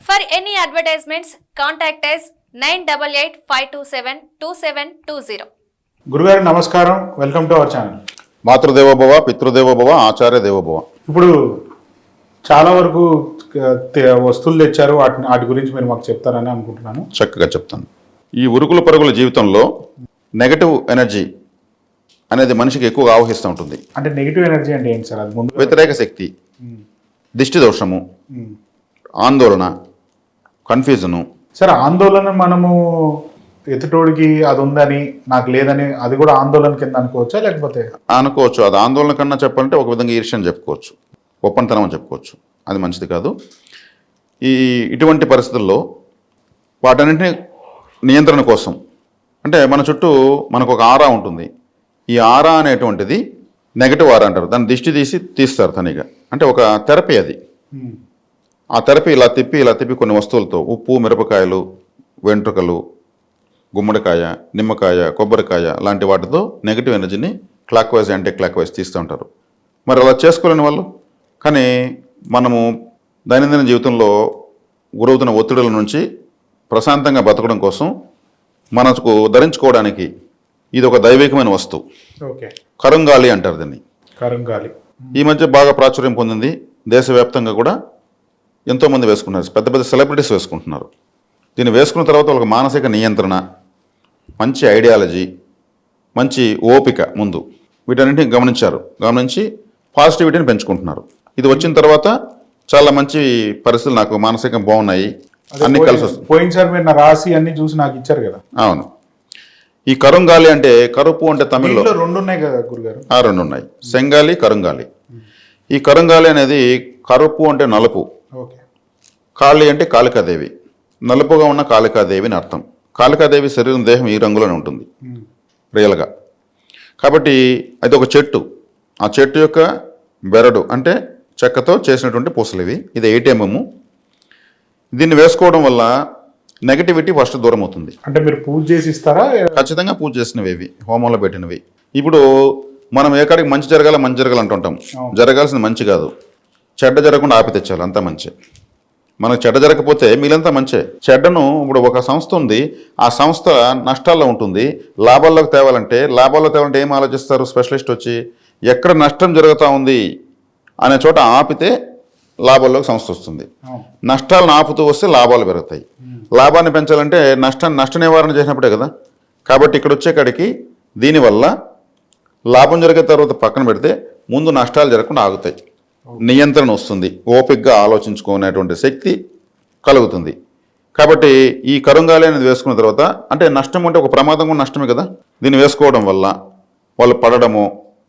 For any advertisements, contact us 9885272720. గురుగారు నమస్కారం. Welcome to our channel మాతృదేవోభవ పితృదేవోభవ ఆచార్య దేవోభవ ఇప్పుడు చాలా వరకు వస్తువులు తెచ్చారు. వాటి వాటి గురించి మీరు మాకు చెప్తారని అనుకుంటున్నాను. చక్కగా చెప్తాను. ఈ ఉరుకుల పరుగుల జీవితంలో నెగటివ్ ఎనర్జీ అనేది మనిషికి ఎక్కువగా ఆవహిస్తూ ఉంటుంది. అంటే నెగిటివ్ ఎనర్జీ అంటే ఏంటి సార్? అది ముందు వ్యతిరేక శక్తి దిష్టి దోషము. ఆందోళన కన్ఫ్యూజను. సార్ ఆందోళన మనము ఎదుటోడికి అది ఉందని నాకు లేదని అది కూడా ఆందోళన కింద అనుకోవచ్చా లేకపోతే? అనుకోవచ్చు. అది ఆందోళన కన్నా చెప్పాలంటే ఒక విధంగా ఈర్ష్య చెప్పుకోవచ్చు. ఒప్పంతనం అని చెప్పుకోవచ్చు. అది మంచిది కాదు. ఈ ఇటువంటి పరిస్థితుల్లో వాటన్నింటినీ నియంత్రణ కోసం అంటే మన చుట్టూ మనకు ఒక ఆరా ఉంటుంది. ఈ ఆరా అనేటువంటిది నెగటివ్ ఆరా అంటారు. దాన్ని దిష్టి తీసి తీస్తారు తనిగా. అంటే ఒక థెరపీ అది. ఆ థెరపీ ఇలా తిప్పి ఇలా తిప్పి కొన్ని వస్తువులతో ఉప్పు మిరపకాయలు వెంట్రుకలు గుమ్మడికాయ నిమ్మకాయ కొబ్బరికాయ లాంటి వాటితో నెగిటివ్ ఎనర్జీని clockwise anti clockwise తీస్తూ ఉంటారు. మరి అలా చేసుకోలేని వాళ్ళు? కానీ మనము దైనందిన జీవితంలో గురవుతున్న ఒత్తిడుల నుంచి ప్రశాంతంగా బతకడం కోసం మనకు ధరించుకోవడానికి ఇది ఒక దైవికమైన వస్తువు. కరంగాలి అంటారు దీన్ని. కరం గాలి ఈ మధ్య బాగా ప్రాచుర్యం పొందింది దేశవ్యాప్తంగా కూడా ఎంతోమంది వేసుకున్నారు పెద్ద పెద్ద సెలబ్రిటీస్ వేసుకుంటున్నారు. దీన్ని వేసుకున్న తర్వాత వాళ్ళకి మానసిక నియంత్రణ మంచి ఐడియాలజీ మంచి ఓపిక ముందు వీటన్నింటిని గమనించారు. గమనించి పాజిటివిటీని పెంచుకుంటున్నారు. ఇది వచ్చిన తర్వాత చాలా మంచి పరిస్థితులు నాకు మానసికంగా బాగున్నాయి. అన్ని కలిసి వస్తుంది పోయినసారి మీరు నా రాసి అన్ని చూసి నాకు ఇచ్చారు కదా. అవును. ఈ కరుంగాలి అంటే కరుపు అంటే తమిళ్ళో దీంట్లో రెండు ఉన్నాయి కదా గురుగారు. ఆ రెండు ఉన్నాయి సెంగాలి కరుంగాలి. ఈ కరుంగాలి అనేది కరుపు అంటే నలుపు. ఓకే. కాళి అంటే కాళికాదేవి. నలుపుగా ఉన్న కాళికాదేవి అని అర్థం. కాళికాదేవి శరీరం దేహం ఈ రంగులోనే ఉంటుంది. రియల్గా. కాబట్టి అది ఒక చెట్టు. ఆ చెట్టు యొక్క బెరడు అంటే చెక్కతో చేసినటువంటి పూసలు ఇవి. ఇది ఏటీఎంఎం దీన్ని వేసుకోవడం వల్ల నెగటివిటీ ఫస్ట్ దూరం అవుతుంది. అంటే మీరు పూజ చేసి ఇస్తారా? ఖచ్చితంగా పూజ చేసినవి ఇవి. హోమంలో పెట్టినవి. ఇప్పుడు మనం ఏ కాడికి మంచి జరగాల మంచి జరగాలి అంటుంటాం. అవును. జరగాల్సింది మంచి కాదు. చెడ్డ జరగకుండా ఆపి తెచ్చాలి అంతా మంచి. మనకు చెడ్డ జరగకపోతే మీలంతా మంచే. చెడ్డను ఇప్పుడు ఒక సంస్థ ఉంది ఆ సంస్థ నష్టాల్లో ఉంటుంది లాభాల్లోకి తేవాలంటే లాభాల్లో తేవాలంటే ఏం ఆలోచిస్తారు స్పెషలిస్ట్ వచ్చి? ఎక్కడ నష్టం జరుగుతూ ఉంది అనే చోట ఆపితే లాభాల్లోకి సంస్థ వస్తుంది. నష్టాలను ఆపుతూ వస్తే లాభాలు పెరుగుతాయి. లాభాన్ని పెంచాలంటే నష్టాన్ని నష్ట నివారణ చేసినప్పుడే కదా. కాబట్టి ఇక్కడ వచ్చే కాడికి దీనివల్ల లాభం జరిగిన తర్వాత పక్కన పెడితే ముందు నష్టాలు జరగకుండా ఆగుతాయి. నియంత్రణ వస్తుంది. ఓపికగా ఆలోచించుకునేటువంటి శక్తి కలుగుతుంది. కాబట్టి ఈ కరుంగాలి అనేది వేసుకున్న తర్వాత అంటే నష్టం అంటే ఒక ప్రమాదం కూడా నష్టమే కదా? దీన్ని వేసుకోవడం వల్ల వాళ్ళు పడడము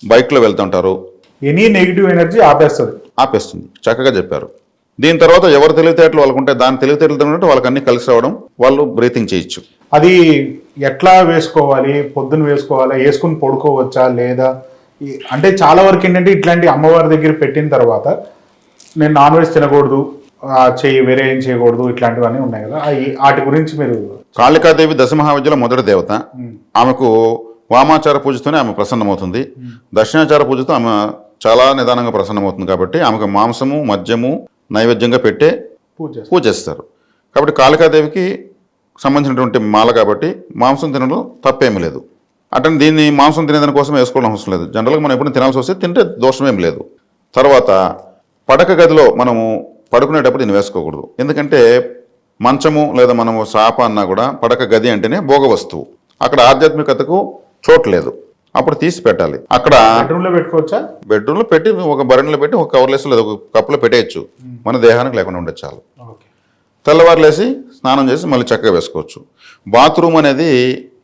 బైక్లో వెళ్తుంటారు. ఎనీ నెగిటివ్ ఎనర్జీ ఆపేస్తుంది. ఆపేస్తుంది. చక్కగా చెప్పారు. దీని తర్వాత ఎవరు తెలివితేటలు వాళ్ళకు ఉంటే దాని తెలివితేటలు ఉన్నట్టు వాళ్ళకి అన్ని కలిసి రావడం వాళ్ళు బ్రీతింగ్ చేయొచ్చు. అది ఎట్లా వేసుకోవాలి? పొద్దున వేసుకోవాలా? వేసుకుని పడుకోవచ్చా? లేదా అంటే చాలా వరకు ఏంటంటే ఇట్లాంటి అమ్మవారి దగ్గర పెట్టిన తర్వాత నేను నాన్ వెజ్ తినకూడదు ఆ, చెయ్యి వేరే ఏం చేయకూడదు ఇట్లాంటివన్నీ ఉన్నాయి కదా. వాటి గురించి మీరు కాళికాదేవి దశమహావిద్యలో మొదటి దేవత. ఆమెకు వామాచార పూజతోనే ఆమె ప్రసన్నమవుతుంది. దక్షిణాచార పూజతో ఆమె చాలా నిదానంగా ప్రసన్నమవుతుంది కాబట్టి ఆమెకు మాంసము మద్యము నైవేద్యంగా పెట్టే పూజ చేస్తారు. పూజ చేస్తారు. కాబట్టి కాళికాదేవికి సంబంధించినటువంటి మాల కాబట్టి మాంసం తినడం తప్పేమీ లేదు. అటని దీన్ని మాంసం తినేదాని కోసం వేసుకోవడం అవసరం లేదు. జనరల్గా మనం ఎప్పుడు తినాల్సి వస్తే తింటే దోషమేం లేదు. తర్వాత పడక గదిలో మనము పడుకునేటప్పుడు దీన్ని వేసుకోకూడదు. ఎందుకంటే మంచము లేదా మనము సాప అన్నా కూడా పడక గది అంటేనే భోగ వస్తువు. అక్కడ ఆధ్యాత్మికతకు చోటు లేదు. అప్పుడు తీసి పెట్టాలి. అక్కడ బెడ్రూమ్లో పెట్టుకోవచ్చా? బెడ్రూమ్లో పెట్టి ఒక బరణిలో పెట్టి ఒక కవర్లేసి లేదా ఒక కప్పులో పెట్టేయచ్చు. మన దేహానికి లేకుండా ఉండదు చాలు. తెల్లవారులేసి స్నానం చేసి మళ్ళీ చక్కగా వేసుకోవచ్చు. బాత్రూమ్ అనేది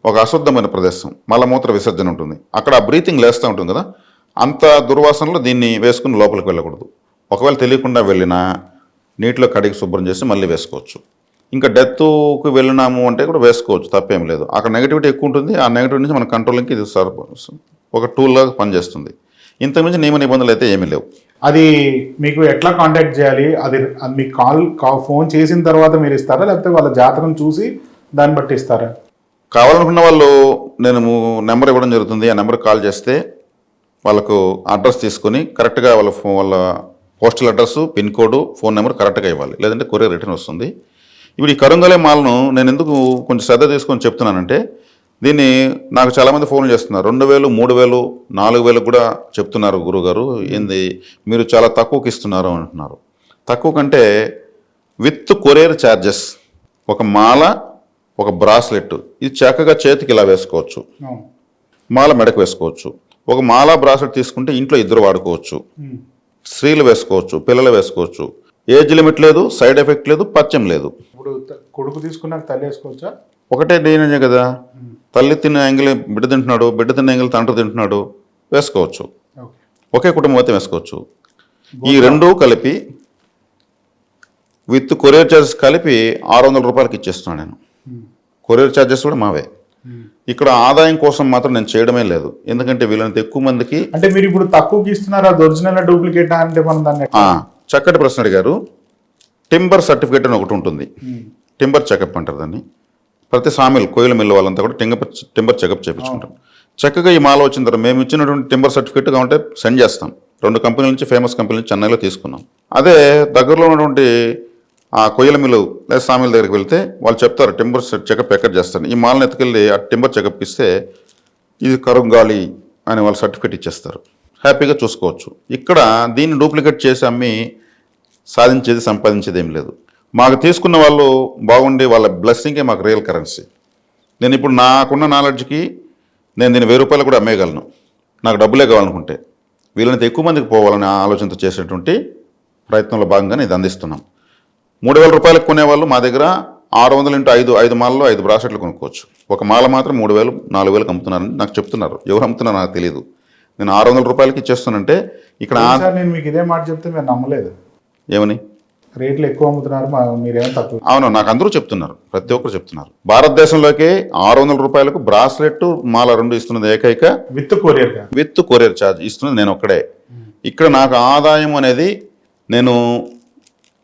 ఒక అశుద్ధమైన ప్రదేశం మలమూత్ర విసర్జన ఉంటుంది. అక్కడ ఆ బ్రీతింగ్ లేస్తూ ఉంటుంది కదా? అంత దుర్వాసనలో దీన్ని వేసుకుని లోపలికి వెళ్ళకూడదు. ఒకవేళ తెలియకుండా వెళ్ళినా నీటిలో కడిగి శుభ్రం చేసి మళ్ళీ వేసుకోవచ్చు. ఇంకా డెత్కి వెళ్ళినాము అంటే కూడా వేసుకోవచ్చు తప్పేం లేదు. అక్కడ నెగిటివిటీ ఎక్కువ ఉంటుంది ఆ నెగిటివ్ నుంచి మన కంట్రోలింగ్కి ఇది సార్ ఒక టూల్గా పనిచేస్తుంది. ఇంతకుమించి నియమ నిబంధనలు అయితే ఏమీ లేవు. అది మీకు ఎట్లా కాంటాక్ట్ చేయాలి? అది అది మీకు కాల్ కా- ఫోన్ చేసిన తర్వాత మీరు ఇస్తారా? లేకపోతే వాళ్ళ జాతకం చూసి దాన్ని బట్టి ఇస్తారా? కావాలనుకున్న వాళ్ళు నేను నెంబర్ ఇవ్వడం జరుగుతుంది. ఆ నెంబర్ కాల్ చేస్తే వాళ్ళకు అడ్రస్ తీసుకొని కరెక్ట్గా వాళ్ళ ఫోన్ వాళ్ళ postal address pin code phone number కరెక్ట్గా ఇవ్వాలి. లేదంటే కొరియర్ రిటర్న్ వస్తుంది. ఇప్పుడు ఈ కరుంగలే మాలను నేను ఎందుకు కొంచెం శ్రద్ధ తీసుకొని చెప్తున్నానంటే దీన్ని నాకు చాలామంది ఫోన్ చేస్తున్నారు. రెండు వేలు మూడు వేలు నాలుగు వేలు కూడా చెప్తున్నారు గురుగారు. ఏంది? మీరు చాలా తక్కువకి ఇస్తున్నారు అంటున్నారు. తక్కువ కంటే విత్ కొరియర్ ఛార్జెస్ ఒక మాల ఒక బ్రాస్లెట్. ఇది చక్కగా చేతికి ఇలా వేసుకోవచ్చు. మాల మెడకు వేసుకోవచ్చు. ఒక మాల బ్రాస్లెట్ తీసుకుంటే ఇంట్లో ఇద్దరు వాడుకోవచ్చు. స్త్రీలు వేసుకోవచ్చు పిల్లలు వేసుకోవచ్చు. ఏజ్ లిమిట్ లేదు సైడ్ ఎఫెక్ట్ లేదు పచ్చం లేదు. ఇప్పుడు కొడుకు తీసుకున్నాక తల్లి వేసుకోవచ్చా? ఒకటే డీనే కదా. తల్లి తిన్న యాంగిల్ బిడ్డ తింటున్నాడు బిడ్డ తిన్న యాంగిల్ తండ్రి తింటున్నాడు వేసుకోవచ్చు. ఒకే కుటుంబం అయితే వేసుకోవచ్చు. ఈ రెండు కలిపి విత్ కొరియర్ ఛార్జెస్ కలిపి ఆరు వందల రూపాయలకి ఇచ్చేస్తున్నాను నేను. కొరియర్ ఛార్జెస్ కూడా మావే. ఇక్కడ ఆదాయం కోసం మాత్రం నేను చేయడమే లేదు. ఎందుకంటే వీళ్ళంత ఎక్కువ మందికి అంటే మీరు ఇప్పుడు తక్కువకి ఇస్తున్నారు? అది ఒరిజినల్ డూప్లికేట్ అంటే మనం దాన్ని చక్కటి ప్రశ్న అడిగారు. టింబర్ సర్టిఫికేట్ అని ఒకటి ఉంటుంది. టింబర్ చెకప్ అంటారు దాన్ని. ప్రతి సామిల్ కోయిల మిల్లు వాళ్ళంతా కూడా టింబర్ టింబర్ చెకప్ చేయించుకుంటారు చక్కగా ఈ మాల వచ్చిన తర్వాత మేము ఇచ్చినటువంటి టింబర్ సర్టిఫికేట్ కావాలంటే సెండ్ చేస్తాం. రెండు కంపెనీల నుంచి ఫేమస్ కంపెనీ నుంచి చెన్నైలో తీసుకున్నాం. అదే దగ్గరలో ఉన్నటువంటి ఆ కొయ్యల మిల్లు లేదా సామిల దగ్గరికి వెళ్తే వాళ్ళు చెప్తారు టింబర్ చెకప్ ఎక్కడ చేస్తాను ఈ మాలను ఎత్తుకెళ్ళి ఆ టింబర్ చెకప్ ఇస్తే ఇది కరుంగాలి అని వాళ్ళు సర్టిఫికేట్ ఇచ్చేస్తారు. హ్యాపీగా చూసుకోవచ్చు. ఇక్కడ దీన్ని డూప్లికేట్ చేసి అమ్మి సాధించేది సంపాదించేది ఏం లేదు. మాకు తీసుకున్న వాళ్ళు బాగుండి వాళ్ళ బ్లెస్సింగే మాకు రియల్ కరెన్సీ. నేను ఇప్పుడు నాకున్న నాలెడ్జ్కి నేను దీన్ని వెయ్యి రూపాయలు కూడా అమ్మేయగలను. నాకు డబ్బులే కావాలనుకుంటే. వీళ్ళని ఎక్కువ మందికి పోవాలనే ఆలోచనతో చేసేటువంటి ప్రయత్నంలో భాగంగా ఇది అందిస్తున్నాం. మూడు వేల రూపాయలకు కొనేవాళ్ళు మా దగ్గర ఆరు వందలు ఇంటూ ఐదు ఐదు మాలలో ఐదు బ్రాసెట్లు కొనుక్కోవచ్చు. ఒక మాల మాత్రం మూడు వేలు నాలుగు వేలకు అమ్ముతున్నారని నాకు చెప్తున్నారు. ఎవరు అమ్ముతున్నారో నాకు తెలియదు నేను ఆరు వందల రూపాయలకి ఇచ్చేస్తానంటే ఇక్కడ నేను మీకు ఇదే మాట చెప్తే మీరు నమ్మలేదు. ఏమని? రేట్లు ఎక్కువ అమ్ముతున్నారు మీరేమో తక్కువ అవును నాకు అందరూ చెప్తున్నారు. ప్రతి ఒక్కరు చెప్తున్నారు. భారతదేశంలోకి ఆరు వందల రూపాయలకు బ్రాస్లెట్ మాల రెండు ఇస్తున్నది ఏకైక with courier with courier charge ఇస్తున్నది నేను ఒక్కడే. ఇక్కడ నాకు ఆదాయం అనేది నేను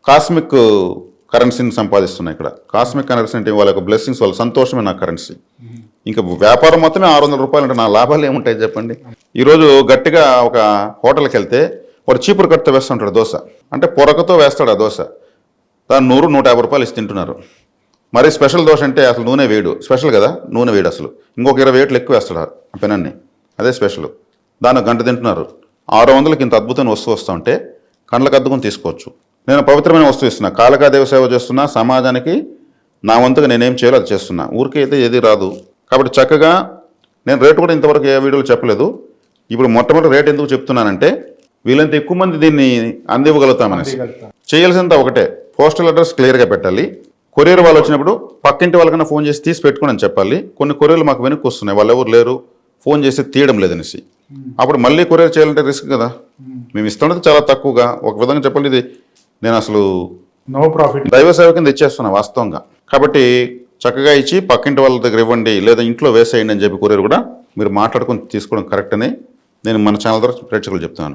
కాస్మిక్ కరెన్సీని సంపాదిస్తున్నాయి ఇక్కడ. కాస్మిక్ కరెన్సీ అంటే వాళ్ళ యొక్క బ్లెస్సింగ్స్ వాళ్ళ సంతోషమే నా కరెన్సీ. ఇంకా వ్యాపారం మొత్తమే ఆరు వందల రూపాయలు అంటే నా లాభాలు ఏముంటాయి చెప్పండి? ఈరోజు గట్టిగా ఒక హోటల్కి వెళ్తే వాడు చీపురు కట్టుతో వేస్తుంటాడు దోశ. అంటే పొరకతో వేస్తాడు ఆ దోశ. దాన్ని నూరు నూట యాభై రూపాయలు ఇచ్చి తింటున్నారు. మరి స్పెషల్ దోశ అంటే అసలు నూనె వేడు. స్పెషల్ కదా? నూనె వేడు అసలు. ఇంకొక ఇరవై వేట్లు ఎక్కువ వేస్తాడు ఆ పెనాన్ని. అదే స్పెషల్. దాన్ని గంట తింటున్నారు. ఆరు వందలకి ఇంత అద్భుతమైన వస్తువు వస్తూ ఉంటే కండ్లకు అద్దుకొని తీసుకోవచ్చు. నేను పవిత్రమైన వస్తువు ఇస్తున్నా. కాళకాదేవి సేవ చేస్తున్నా. సమాజానికి నా వంతుగా నేనేం చేయాలో అది చేస్తున్నా. ఊరికే అయితే ఏది రాదు. కాబట్టి చక్కగా నేను రేటు కూడా ఇంతవరకు ఏ వీడియోలో చెప్పలేదు. ఇప్పుడు మొట్టమొదటి రేట్ ఎందుకు చెప్తున్నానంటే వీళ్ళంత ఎక్కువ మంది దీన్ని అందివ్వగలుగుతామనేసి. చేయాల్సింది ఒకటే. పోస్టల్ అడ్రస్ క్లియర్గా పెట్టాలి. కొరియర్ వాళ్ళు వచ్చినప్పుడు పక్కింటి వాళ్ళకన్నా ఫోన్ చేసి తీసి పెట్టుకోండి అని చెప్పాలి. కొన్ని కొరియర్లు మాకు వెనక్కి వస్తున్నాయి. వాళ్ళు ఎవరు లేరు. ఫోన్ చేసి తీయడం లేదనేసి. అప్పుడు మళ్ళీ కొరియర్ చేయాలంటే రిస్క్ కదా. మేము ఇస్తున్నది చాలా తక్కువగా. ఒక విధంగా చెప్పాలి ఇది నేను అసలు నో ప్రాఫిట్ దైవ సేవ కింద ఇచ్చేస్తున్నా వాస్తవంగా. కాబట్టి చక్కగా ఇచ్చి పక్కింటి వాళ్ళ దగ్గర ఇవ్వండి లేదా ఇంట్లో వేసేయండి అని చెప్పి కొరియర్ కూడా మీరు మాట్లాడుకొని తీసుకోవడం కరెక్ట్ అని నేను మన ఛానల్ ద్వారా ప్రేక్షకులు చెప్తున్నాను.